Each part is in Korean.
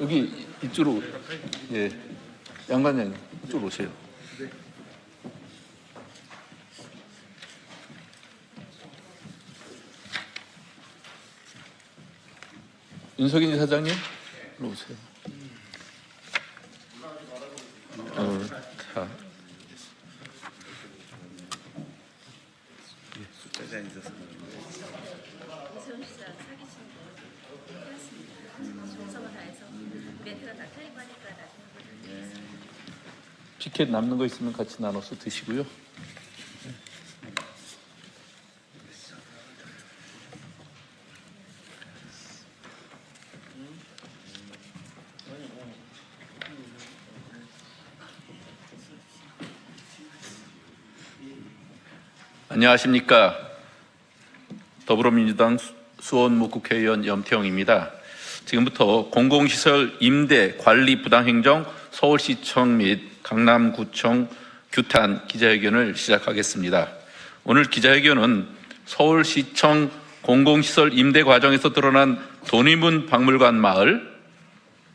여기 이쪽으로 예 양반장님 이쪽으로 오세요. 윤석인 사장님 오세요. 어, 자. 이세훈 씨랑 사귀신 거 해왔습니다. 정성을 다해서 멘트가 다 틀리고 하니까 나중에 피켓 남는 거 있으면 같이 나눠서 드시고요. 안녕하십니까. 더불어민주당 수- 수원무 국회의원 염태영입니다. 지금부터 공공시설 임대 관리 부당행정 서울시청 및 강남구청 규탄 기자회견을 시작하겠습니다. 오늘 기자회견은 서울시청 공공시설 임대 과정에서 드러난 돈이문 박물관 마을,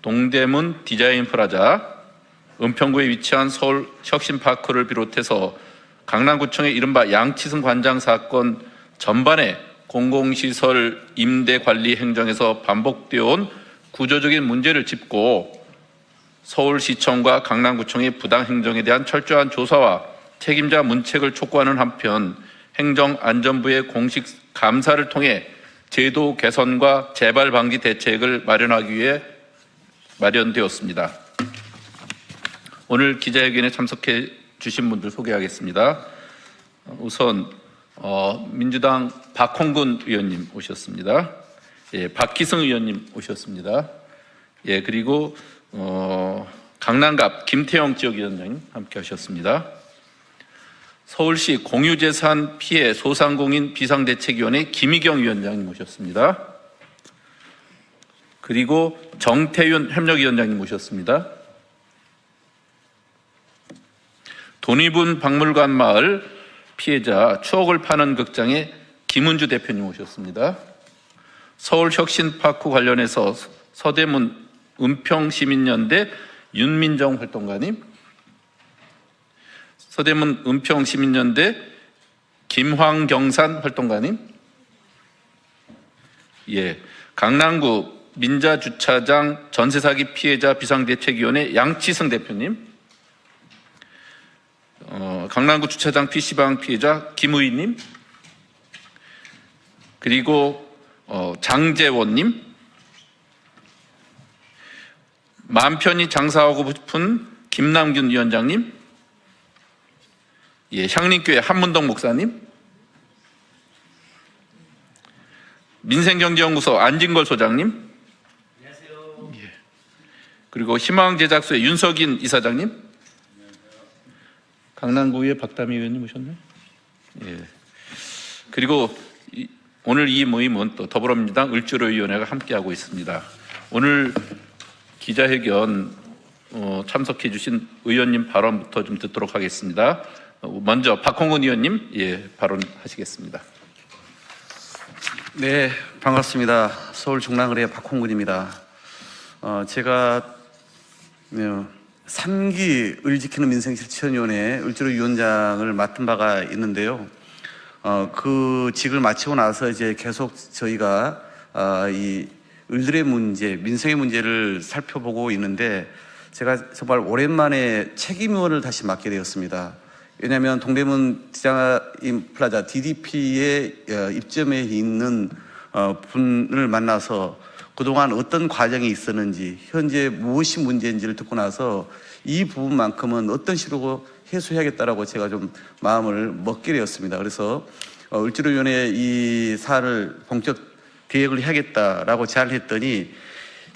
동대문 디자인 프라자, 은평구에 위치한 서울 혁신파크를 비롯해서 강남구청의 이른바 양치승 관장 사건 전반에 공공시설 임대 관리 행정에서 반복되어 온 구조적인 문제를 짚고 서울시청과 강남구청의 부당 행정에 대한 철저한 조사와 책임자 문책을 촉구하는 한편 행정안전부의 공식 감사를 통해 제도 개선과 재발 방지 대책을 마련하기 위해 마련되었습니다. 오늘 기자회견에 참석해 주신 분들 소개하겠습니다. 우선 어, 민주당 박홍근 의원님 오셨습니다. 예, 박기승 의원님 오셨습니다. 예, 그리고 어, 강남갑 김태영 지역위원장님 함께 하셨습니다. 서울시 공유재산 피해 소상공인 비상대책위원회 김희경 위원장님 오셨습니다. 그리고 정태윤 협력위원장님 오셨습니다. 돈이분 박물관 마을 피해자 추억을 파는 극장의 김은주 대표님 오셨습니다. 서울 혁신파크 관련해서 서대문 은평시민연대 윤민정 활동가님, 서대문 은평시민연대 김황경산 활동가님, 예, 강남구 민자주차장 전세사기 피해자 비상대책위원회 양치승 대표님, 어, 강남구 주차장 PC방 피해자 김우희님, 그리고 어, 장재원님, 마음 편히 장사하고 싶은 김남균 위원장님, 예, 향림교회 한문동 목사님, 민생경제연구소 안진걸 소장님, 예, 그리고 희망제작소의 윤석인 이사장님, 강남구의 박다미 의원님 오셨나요? 예. 그리고 이- 오늘 이 모임은 또 더불어민주당 을주로위원회가 함께하고 있습니다. 오늘 기자회견 어, 참석해 주신 의원님 발언부터 좀 듣도록 하겠습니다. 어, 먼저 박홍근 의원님 예, 발언하시겠습니다. 네, 반갑습니다. 서울 중랑을의 박홍근입니다. 어, 제가 어, 3기 을 지키는 민생실천위원회 을주로 위원장을 맡은 바가 있는데요. 어, 그 직을 마치고 나서 이제 계속 저희가 어, 이 을들의 문제, 민생의 문제를 살펴보고 있는데 제가 정말 오랜만에 책임위원을 다시 맡게 되었습니다. 왜냐하면 동대문 디자인 플라자 DDP의 어, 입점에 있는 어, 분을 만나서 그동안 어떤 과정이 있었는지 현재 무엇이 문제인지를 듣고 나서 이 부분만큼은 어떤 식으로 해소해야겠다라고 제가 좀 마음을 먹게 되었습니다. 그래서 어, 을지로위원회 이 사안을 본격 계획을 해야겠다라고 제안을 했더니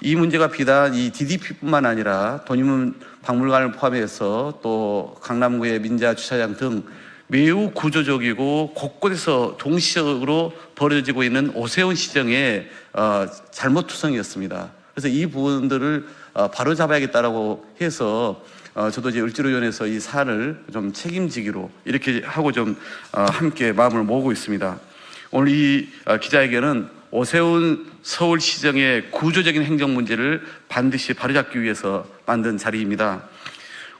이 문제가 비단 이 DDP뿐만 아니라 돈이문 박물관을 포함해서 또 강남구의 민자 주차장 등 매우 구조적이고 곳곳에서 동시적으로 벌어지고 있는 오세훈 시정의 어, 잘못 투성이었습니다. 그래서 이 부분들을 어, 바로 잡아야겠다라고 해서 어, 저도 이제 을지로위원회에서 이 사안을 좀 책임지기로 이렇게 하고 좀 어, 함께 마음을 모으고 있습니다. 오늘 이 어, 기자회견은 오세훈 서울시정의 구조적인 행정 문제를 반드시 바로잡기 위해서 만든 자리입니다.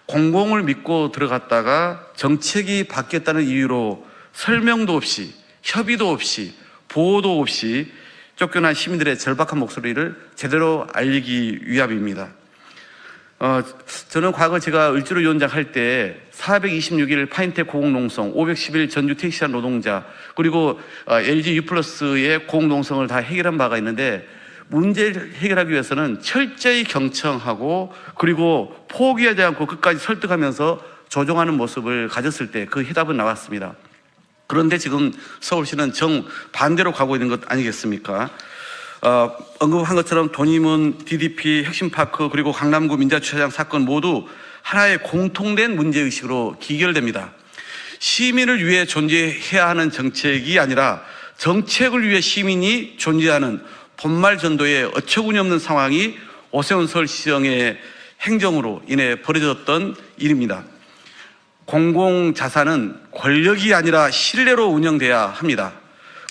공공을 믿고 들어갔다가 정책이 바뀌었다는 이유로 설명도 없이 협의도 없이 보호도 없이 쫓겨난 시민들의 절박한 목소리를 제대로 알리기 위함입니다. 어, 저는 과거 제가 을지로 위원장 할 때 426일 파인텍 고공농성, 510일 전주 택시한 노동자, 그리고 어, LG 유플러스의 고공농성을 다 해결한 바가 있는데 문제를 해결하기 위해서는 철저히 경청하고 그리고 포기하지 않고 끝까지 설득하면서 조정하는 모습을 가졌을 때 그 해답은 나왔습니다. 그런데 지금 서울시는 정 반대로 가고 있는 것 아니겠습니까? 어, 언급한 것처럼 돈이문, DDP, 혁신파크 그리고 강남구 민자주차장 사건 모두 하나의 공통된 문제의식으로 기결됩니다. 시민을 위해 존재해야 하는 정책이 아니라 정책을 위해 시민이 존재하는 본말 전도의 어처구니 없는 상황이 오세훈 서울시정의 행정으로 인해 벌어졌던 일입니다. 공공자산은 권력이 아니라 신뢰로 운영돼야 합니다.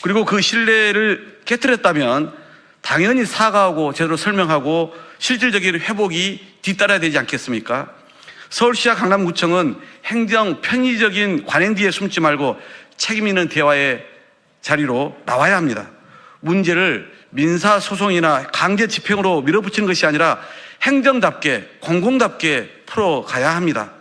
그리고 그 신뢰를 깨뜨렸다면 당연히 사과하고 제대로 설명하고 실질적인 회복이 뒤따라야 되지 않겠습니까? 서울시와 강남구청은 행정 편의적인 관행 뒤에 숨지 말고 책임 있는 대화의 자리로 나와야 합니다. 문제를 민사소송이나 강제 집행으로 밀어붙이는 것이 아니라 행정답게 공공답게 풀어가야 합니다.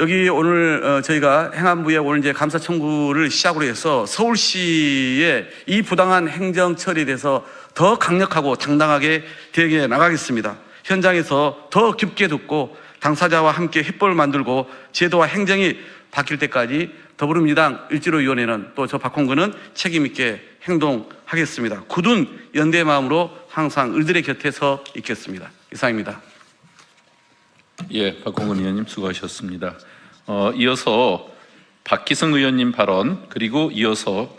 여기 오늘 어, 저희가 행안부에 오늘 이제 감사 청구를 시작으로 해서 서울시의 이 부당한 행정 처리에 대해서 더 강력하고 당당하게 대응해 나가겠습니다. 현장에서 더 깊게 듣고 당사자와 함께 햇벌을 만들고 제도와 행정이 바뀔 때까지 더불어민주당 일지로위원회는 또 저 박홍근은 책임 있게 행동하겠습니다. 굳은 연대 마음으로 항상 을들의 곁에 서 있겠습니다. 이상입니다. 예, 박홍근 의원님 수고하셨습니다. 어, 이어서 박기성 의원님 발언 그리고 이어서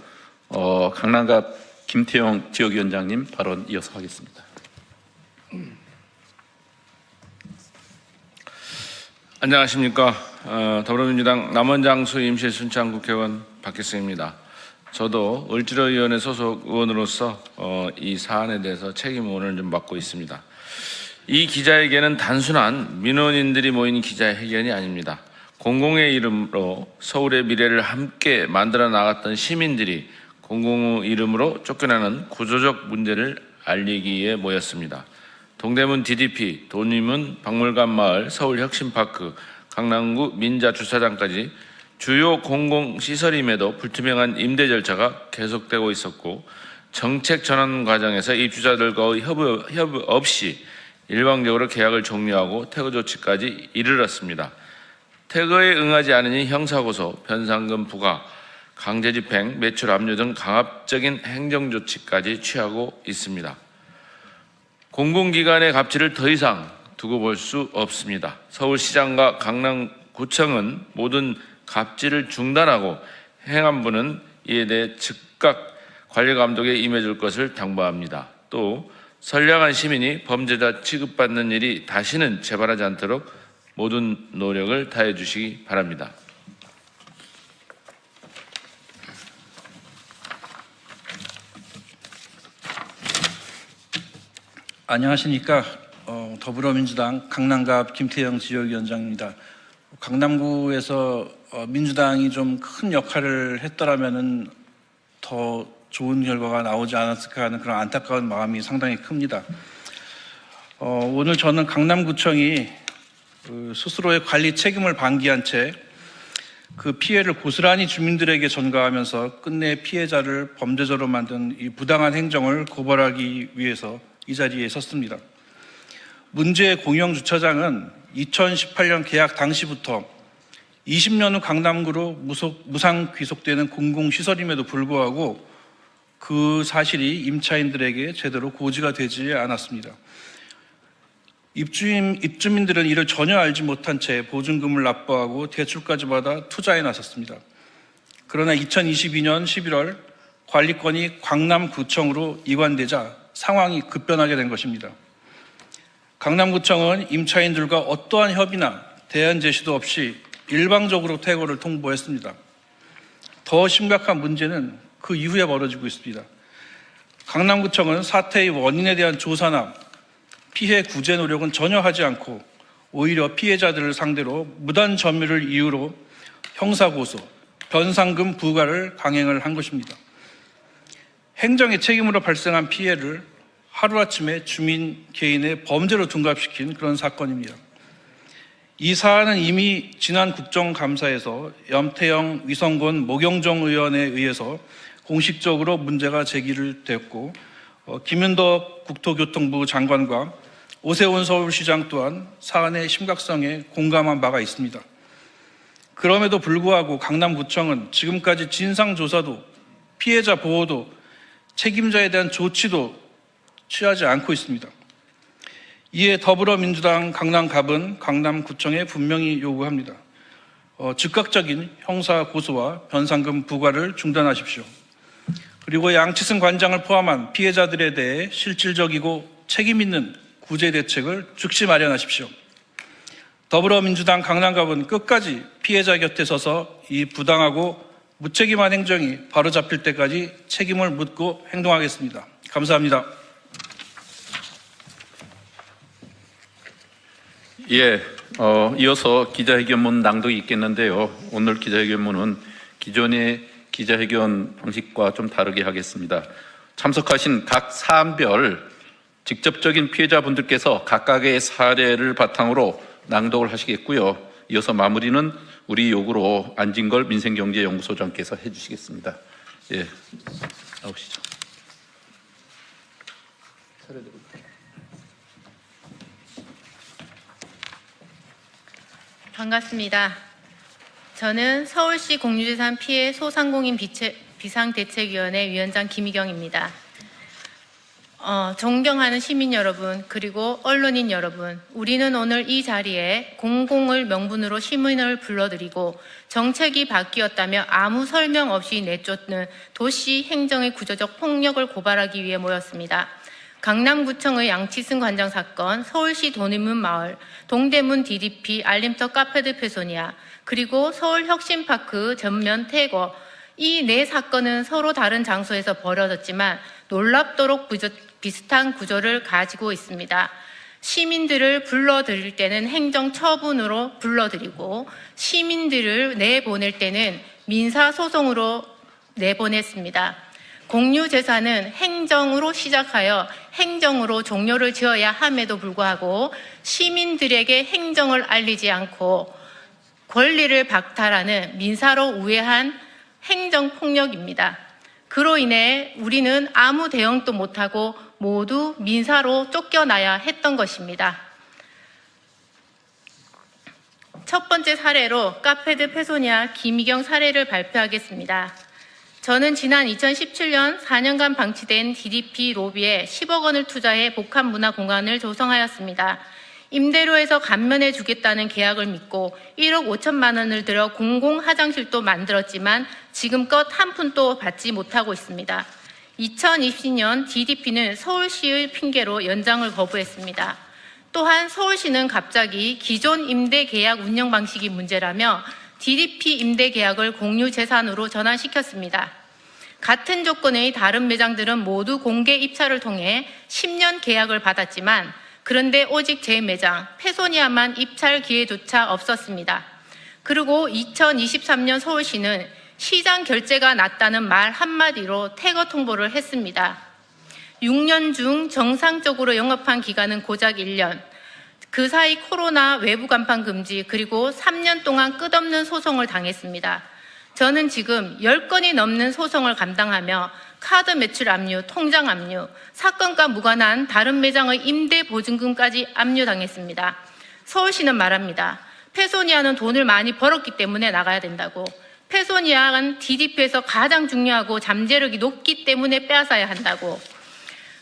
어, 강남갑 김태형 지역위원장님 발언 이어서 하겠습니다. 안녕하십니까. 어, 더불어민주당 남원장수 임실순창 국회의원 박기승입니다. 저도 을지로위원회 소속 의원으로서 어, 이 사안에 대해서 책임을 좀 맡고 있습니다. 이 기자회견은 단순한 민원인들이 모인 기자회견이 아닙니다. 공공의 이름으로 서울의 미래를 함께 만들어 나갔던 시민들이 공공의 이름으로 쫓겨나는 구조적 문제를 알리기 위해 모였습니다. 동대문 DDP, 돈이문 박물관 마을, 서울 혁신파크, 강남구 민자 주차장까지 주요 공공시설임에도 불투명한 임대 절차가 계속되고 있었고 정책 전환 과정에서 입주자들과의 협의, 협의 없이 일방적으로 계약을 종료하고 퇴거 조치까지 이르렀습니다. 퇴거에 응하지 않으니 형사고소, 변상금 부과, 강제집행, 매출 압류 등 강압적인 행정조치까지 취하고 있습니다. 공공기관의 갑질을 더 이상 두고 볼 수 없습니다. 서울시장과 강남구청은 모든 갑질을 중단하고 행안부는 이에 대해 즉각 관리감독에 임해줄 것을 당부합니다. 또 선량한 시민이 범죄자 취급받는 일이 다시는 재발하지 않도록 모든 노력을 다해 주시기 바랍니다. 안녕하십니까. 어, 더불어민주당 강남갑 김태영 지역위원장입니다. 강남구에서 어, 민주당이 좀 큰 역할을 했더라면은 더 좋은 결과가 나오지 않았을까 하는 그런 안타까운 마음이 상당히 큽니다. 어, 오늘 저는 강남구청이 그 스스로의 관리 책임을 방기한 채 그 피해를 고스란히 주민들에게 전가하면서 끝내 피해자를 범죄자로 만든 이 부당한 행정을 고발하기 위해서 이 자리에 섰습니다. 문제의 공영 주차장은 2018년 계약 당시부터 20년 후 강남구로 무상 귀속되는 공공시설임에도 불구하고 그 사실이 임차인들에게 제대로 고지가 되지 않았습니다. 입주민, 입주민들은 이를 전혀 알지 못한 채 보증금을 납부하고 대출까지 받아 투자에 나섰습니다. 그러나 2022년 11월 관리권이 광남구청으로 이관되자 상황이 급변하게 된 것입니다. 강남구청은 임차인들과 어떠한 협의나 대안 제시도 없이 일방적으로 퇴거를 통보했습니다. 더 심각한 문제는 그 이후에 벌어지고 있습니다. 강남구청은 사태의 원인에 대한 조사나 피해 구제 노력은 전혀 하지 않고 오히려 피해자들을 상대로 무단 점유를 이유로 형사고소, 변상금 부과를 강행을 한 것입니다. 행정의 책임으로 발생한 피해를 하루아침에 주민 개인의 범죄로 둔갑시킨 그런 사건입니다. 이 사안은 이미 지난 국정감사에서 염태영, 위성곤, 모경정 의원에 의해서 공식적으로 문제가 제기를 됐고 어, 김윤덕 국토교통부 장관과 오세훈 서울시장 또한 사안의 심각성에 공감한 바가 있습니다. 그럼에도 불구하고 강남구청은 지금까지 진상조사도 피해자 보호도 책임자에 대한 조치도 취하지 않고 있습니다. 이에 더불어민주당 강남갑은 강남구청에 분명히 요구합니다. 어, 즉각적인 형사 고소와 변상금 부과를 중단하십시오. 그리고 양치승 관장을 포함한 피해자들에 대해 실질적이고 책임 있는 구제 대책을 즉시 마련하십시오. 더불어민주당 강남갑은 끝까지 피해자 곁에 서서 이 부당하고 무책임한 행정이 바로잡힐 때까지 책임을 묻고 행동하겠습니다. 감사합니다. 예, 어, 이어서 기자회견문 낭독이 있겠는데요. 오늘 기자회견문은 기존의 기자회견 방식과 좀 다르게 하겠습니다. 참석하신 각 사안별 직접적인 피해자분들께서 각각의 사례를 바탕으로 낭독을 하시겠고요. 이어서 마무리는 우리 요구로 안진걸 민생경제연구소장께서 해주시겠습니다. 예, 나오시죠. 반갑습니다. 저는 서울시 공유재산 피해 소상공인 비상대책위원회 위원장 김희경입니다. 어, 존경하는 시민 여러분, 그리고 언론인 여러분, 우리는 오늘 이 자리에 공공을 명분으로 시민을 불러드리고 정책이 바뀌었다며 아무 설명 없이 내쫓는 도시 행정의 구조적 폭력을 고발하기 위해 모였습니다. 강남구청의 양치승 관장 사건, 서울시 돈인문 마을, 동대문 DDP, 알림터 카페드 페소니아, 그리고 서울 혁신파크 전면 퇴거, 이 네 사건은 서로 다른 장소에서 벌어졌지만 놀랍도록 비슷한 구조를 가지고 있습니다. 시민들을 불러들일 때는 행정 처분으로 불러들이고 시민들을 내보낼 때는 민사 소송으로 내보냈습니다. 공유 재산은 행정으로 시작하여 행정으로 종료를 지어야 함에도 불구하고 시민들에게 행정을 알리지 않고 권리를 박탈하는 민사로 우회한 행정 폭력입니다. 그로 인해 우리는 아무 대응도 못하고 모두 민사로 쫓겨나야 했던 것입니다. 첫 번째 사례로 카페드 페소니아 김희경 사례를 발표하겠습니다. 저는 지난 2017년 4년간 방치된 DDP 로비에 10억 원을 투자해 복합 문화 공간을 조성하였습니다. 임대료에서 감면해 주겠다는 계약을 믿고 1억 5천만 원을 들여 공공 화장실도 만들었지만 지금껏 한 푼도 받지 못하고 있습니다. 2020년 DDP는 서울시의 핑계로 연장을 거부했습니다. 또한 서울시는 갑자기 기존 임대 계약 운영 방식이 문제라며 DDP 임대 계약을 공유 재산으로 전환시켰습니다. 같은 조건의 다른 매장들은 모두 공개 입찰을 통해 10년 계약을 받았지만 그런데 오직 제 매장 페소니아만 입찰 기회조차 없었습니다. 그리고 2023년 서울시는 시장 결제가 낮다는 말 한마디로 퇴거 통보를 했습니다. 6년 중 정상적으로 영업한 기간은 고작 1년. 그 사이 코로나 외부 간판 금지 그리고 3년 동안 끝없는 소송을 당했습니다. 저는 지금 10건이 넘는 소송을 감당하며 카드 매출 압류, 통장 압류, 사건과 무관한 다른 매장의 임대 보증금까지 압류당했습니다. 서울시는 말합니다. 페소니아는 돈을 많이 벌었기 때문에 나가야 된다고. 페소니아는 DDP에서 가장 중요하고 잠재력이 높기 때문에 빼앗아야 한다고.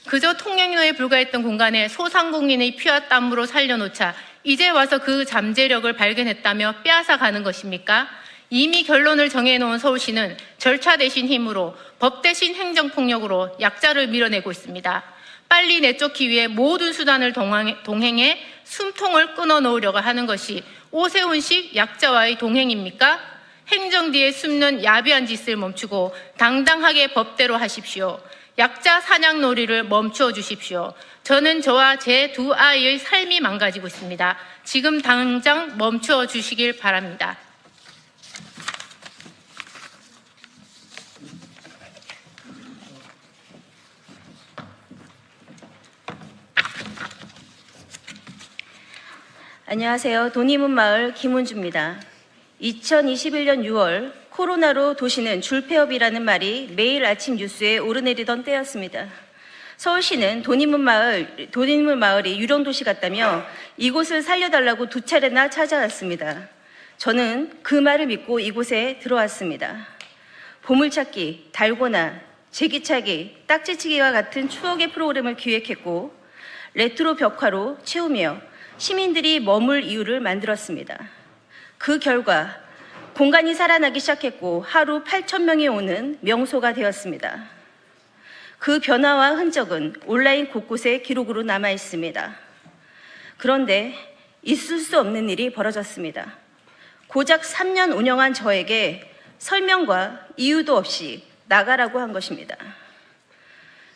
그저 통행로에 불과했던 공간에 소상공인의 피와 땀으로 살려놓자 이제 와서 그 잠재력을 발견했다며 빼앗아 가는 것입니까? 이미 결론을 정해놓은 서울시는 절차 대신 힘으로 법 대신 행정폭력으로 약자를 밀어내고 있습니다. 빨리 내쫓기 위해 모든 수단을 동행해 숨통을 끊어놓으려고 하는 것이 오세훈식 약자와의 동행입니까? 행정 뒤에 숨는 야비한 짓을 멈추고 당당하게 법대로 하십시오. 약자 사냥 놀이를 멈추어 주십시오. 저는 저와 제 두 아이의 삶이 망가지고 있습니다. 지금 당장 멈추어 주시길 바랍니다. 안녕하세요. 돈이문 마을 김은주입니다. 2021년 6월 코로나로 도시는 줄폐업이라는 말이 매일 아침 뉴스에 오르내리던 때였습니다. 서울시는 돈이문 마을, 돈이문 마을이 유령도시 같다며 이곳을 살려달라고 두 차례나 찾아왔습니다. 저는 그 말을 믿고 이곳에 들어왔습니다. 보물찾기, 달고나, 제기차기, 딱지치기와 같은 추억의 프로그램을 기획했고 레트로 벽화로 채우며 시민들이 머물 이유를 만들었습니다. 그 결과 공간이 살아나기 시작했고 하루 8천 명이 오는 명소가 되었습니다. 그 변화와 흔적은 온라인 곳곳에 기록으로 남아 있습니다. 그런데 있을 수 없는 일이 벌어졌습니다. 고작 3년 운영한 저에게 설명과 이유도 없이 나가라고 한 것입니다.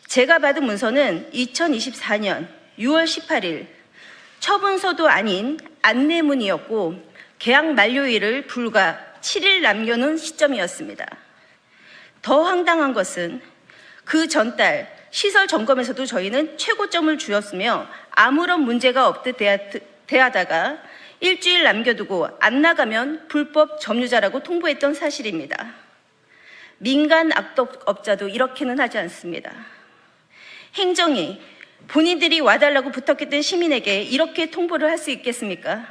제가 받은 문서는 2024년 6월 18일 처분서도 아닌 안내문이었고 계약 만료일을 불과 7일 남겨놓은 시점이었습니다. 더 황당한 것은 그 전달 시설 점검에서도 저희는 최고점을 주었으며 아무런 문제가 없듯 대하, 대하다가 일주일 남겨두고 안 나가면 불법 점유자라고 통보했던 사실입니다. 민간 악덕업자도 이렇게는 하지 않습니다. 행정이 본인들이 와달라고 부탁했던 시민에게 이렇게 통보를 할 수 있겠습니까?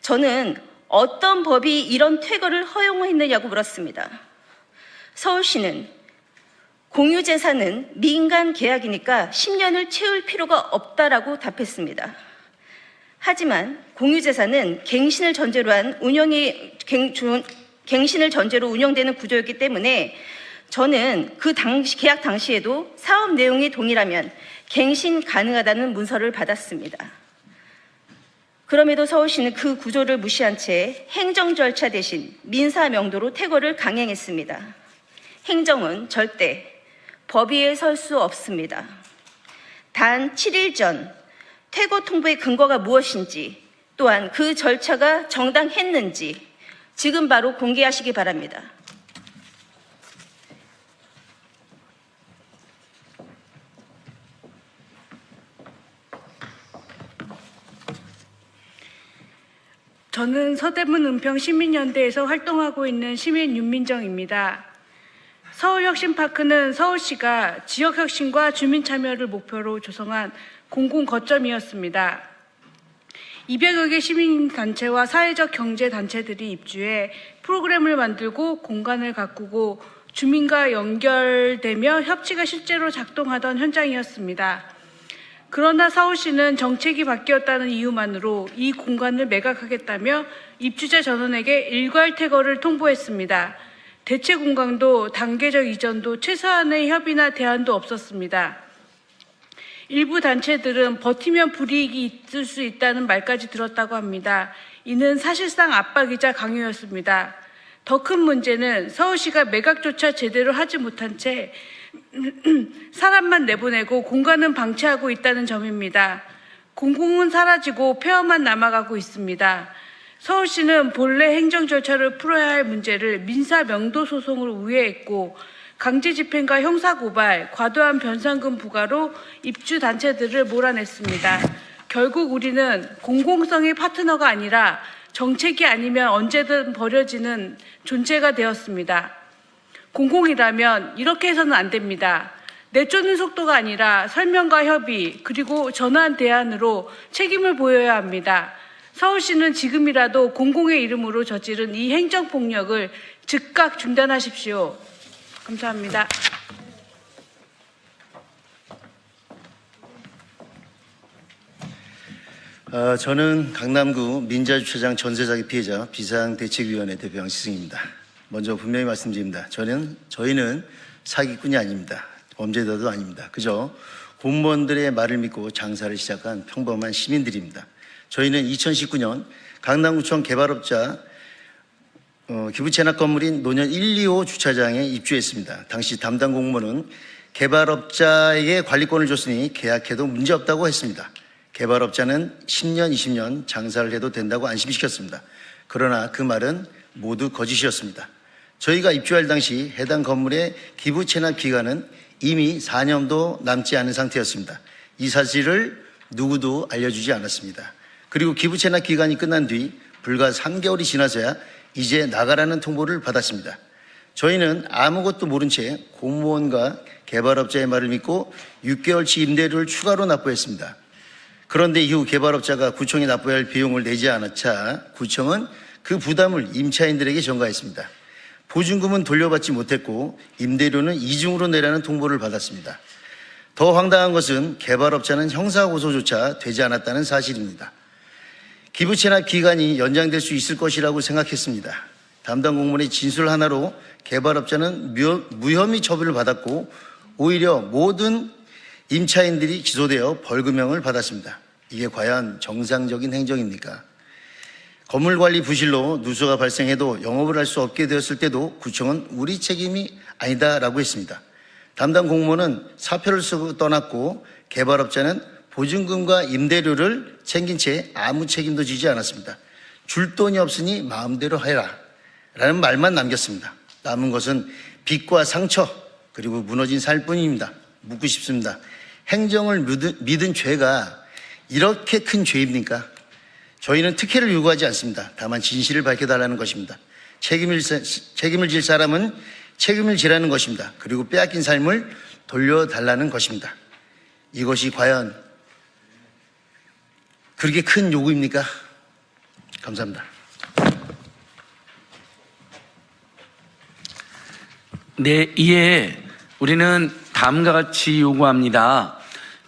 저는 어떤 법이 이런 퇴거를 허용했느냐고 물었습니다. 서울시는 공유재산은 민간 계약이니까 10년을 채울 필요가 없다라고 답했습니다. 하지만 공유재산은 갱신을 전제로 한 운영이 갱, 주- 갱신을 전제로 운영되는 구조였기 때문에 저는 그 당시 계약 당시에도 사업 내용이 동일하면 갱신 가능하다는 문서를 받았습니다. 그럼에도 서울시는 그 구조를 무시한 채 행정 절차 대신 민사 명도로 퇴거를 강행했습니다. 행정은 절대 법 위에 설 수 없습니다. 단 7일 전 퇴거 통보의 근거가 무엇인지 또한 그 절차가 정당했는지 지금 바로 공개하시기 바랍니다. 저는 서대문 은평 시민연대에서 활동하고 있는 시민 윤민정입니다. 서울혁신파크는 서울시가 지역혁신과 주민참여를 목표로 조성한 공공거점이었습니다. 200여 개 시민단체와 사회적 경제단체들이 입주해 프로그램을 만들고 공간을 가꾸고 주민과 연결되며 협치가 실제로 작동하던 현장이었습니다. 그러나 서울시는 정책이 바뀌었다는 이유만으로 이 공간을 매각하겠다며 입주자 전원에게 일괄 퇴거를 통보했습니다. 대체 공간도 단계적 이전도 최소한의 협의나 대안도 없었습니다. 일부 단체들은 버티면 불이익이 있을 수 있다는 말까지 들었다고 합니다. 이는 사실상 압박이자 강요였습니다. 더 큰 문제는 서울시가 매각조차 제대로 하지 못한 채 사람만 내보내고 공간은 방치하고 있다는 점입니다. 공공은 사라지고 폐허만 남아가고 있습니다. 서울시는 본래 행정 절차를 풀어야 할 문제를 민사 명도 소송으로 우회했고 강제 집행과 형사 고발, 과도한 변상금 부과로 입주 단체들을 몰아냈습니다. 결국 우리는 공공성의 파트너가 아니라 정책이 아니면 언제든 버려지는 존재가 되었습니다. 공공이라면 이렇게 해서는 안 됩니다. 내쫓는 속도가 아니라 설명과 협의 그리고 전환 대안으로 책임을 보여야 합니다. 서울시는 지금이라도 공공의 이름으로 저지른 이 행정폭력을 즉각 중단하십시오. 감사합니다. 어, 저는 강남구 민자주차장 전세자기 피해자 비상대책위원회 대표 양시승입니다. 먼저 분명히 말씀드립니다. 저는 저희는 사기꾼이 아닙니다. 범죄자도 아닙니다. 그저 공무원들의 말을 믿고 장사를 시작한 평범한 시민들입니다. 저희는 2019년 강남구청 개발업자 어, 기부 채납 건물인 노년 1, 2호 주차장에 입주했습니다. 당시 담당 공무원은 개발업자에게 관리권을 줬으니 계약해도 문제없다고 했습니다. 개발업자는 10년, 20년 장사를 해도 된다고 안심시켰습니다. 그러나 그 말은 모두 거짓이었습니다. 저희가 입주할 당시 해당 건물의 기부 체납 기간은 이미 4년도 남지 않은 상태였습니다. 이 사실을 누구도 알려주지 않았습니다. 그리고 기부 체납 기간이 끝난 뒤 불과 3개월이 지나서야 이제 나가라는 통보를 받았습니다. 저희는 아무것도 모른 채 공무원과 개발업자의 말을 믿고 6개월치 임대료를 추가로 납부했습니다. 그런데 이후 개발업자가 구청에 납부해야 할 비용을 내지 않았자 구청은 그 부담을 임차인들에게 전가했습니다. 보증금은 돌려받지 못했고 임대료는 이중으로 내라는 통보를 받았습니다. 더 황당한 것은 개발업자는 형사고소조차 되지 않았다는 사실입니다. 기부채납 기간이 연장될 수 있을 것이라고 생각했습니다. 담당 공무원의 진술 하나로 개발업자는 무- 무혐의 처분을 받았고 오히려 모든 임차인들이 기소되어 벌금형을 받았습니다. 이게 과연 정상적인 행정입니까? 건물 관리 부실로 누수가 발생해도 영업을 할 수 없게 되었을 때도 구청은 우리 책임이 아니다라고 했습니다. 담당 공무원은 사표를 쓰고 떠났고 개발업자는 보증금과 임대료를 챙긴 채 아무 책임도 지지 않았습니다. 줄 돈이 없으니 마음대로 해라. 라는 말만 남겼습니다. 남은 것은 빚과 상처, 그리고 무너진 살뿐입니다. 묻고 싶습니다. 행정을 믿은, 믿은 죄가 이렇게 큰 죄입니까? 저희는 특혜를 요구하지 않습니다. 다만 진실을 밝혀달라는 것입니다. 책임을, 사- 책임을 질 사람은 책임을 지라는 것입니다. 그리고 빼앗긴 삶을 돌려달라는 것입니다. 이것이 과연 그렇게 큰 요구입니까? 감사합니다. 네, 이에 우리는 다음과 같이 요구합니다.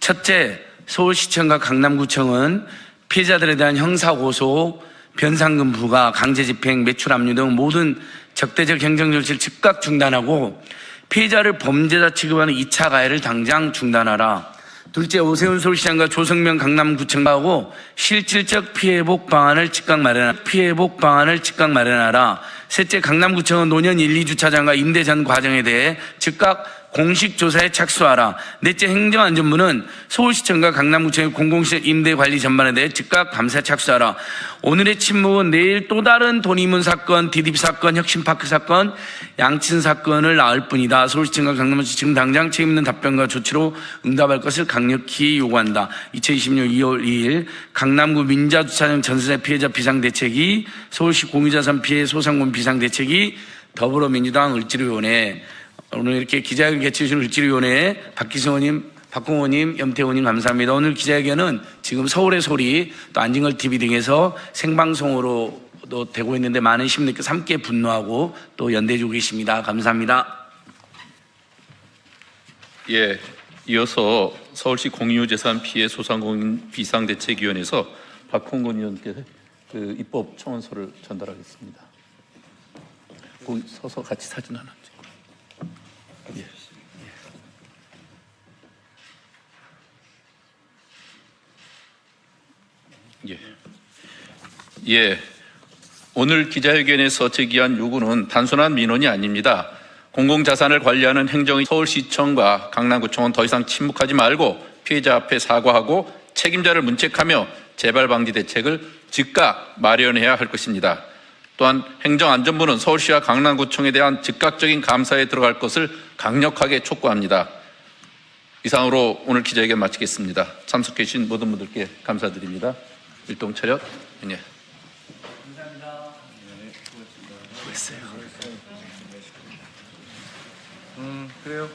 첫째, 서울시청과 강남구청은 피해자들에 대한 형사고소, 변상금 부과, 강제집행, 매출 압류 등 모든 적대적 행정 절차를 즉각 중단하고 피해자를 범죄자 취급하는 2차 가해를 당장 중단하라. 둘째, 오세훈 서울시장과 조성명 강남구청하고 실질적 피해복 방안을 즉각 마련하라. 피해복 방안을 즉각 마련하라. 셋째, 강남구청은 노년 1, 2주차장과 임대 전 과정에 대해 즉각 공식 조사에 착수하라. 넷째, 행정안전부는 서울시청과 강남구청의 공공시설 임대 관리 전반에 대해 즉각 감사 착수하라. 오늘의 침묵은 내일 또 다른 돈이문 사건, 디딥 사건, 혁신파크 사건, 양친 사건을 낳을 뿐이다. 서울시청과 강남시 지금 당장 책임 있는 답변과 조치로 응답할 것을 강력히 요구한다. 2020년 2월 2일 강남구 민자주차장 전세 피해자 비상대책위, 서울시 공유자산 피해 소상공 비상대책위, 더불어민주당 을지로위원회 오늘 이렇게 기자회견 개최해주신 을지로위원회 박기성 의원님, 박홍 의원님, 염태 의원님 감사합니다. 오늘 기자회견은 지금 서울의 소리 또 안진걸 TV 등에서 생방송으로도 되고 있는데 많은 시민들께서 함께 분노하고 또 연대해주고 계십니다. 감사합니다. 예, 이어서 서울시 공유재산 피해 소상공인 비상대책위원회에서 박홍근 의원께 그 입법 청원서를 전달하겠습니다. 거기 서서 같이 사진 하나. 예. 예. 예. 오늘 기자회견에서 제기한 요구는 단순한 민원이 아닙니다. 공공자산을 관리하는 행정의 서울시청과 강남구청은 더 이상 침묵하지 말고 피해자 앞에 사과하고 책임자를 문책하며 재발 방지 대책을 즉각 마련해야 할 것입니다. 또한 행정안전부는 서울시와 강남구청에 대한 즉각적인 감사에 들어갈 것을 강력하게 촉구합니다. 이상으로 오늘 기자회견 마치겠습니다. 참석해 주신 모든 분들께 감사드립니다. 일동 차렷. 예. 그래요.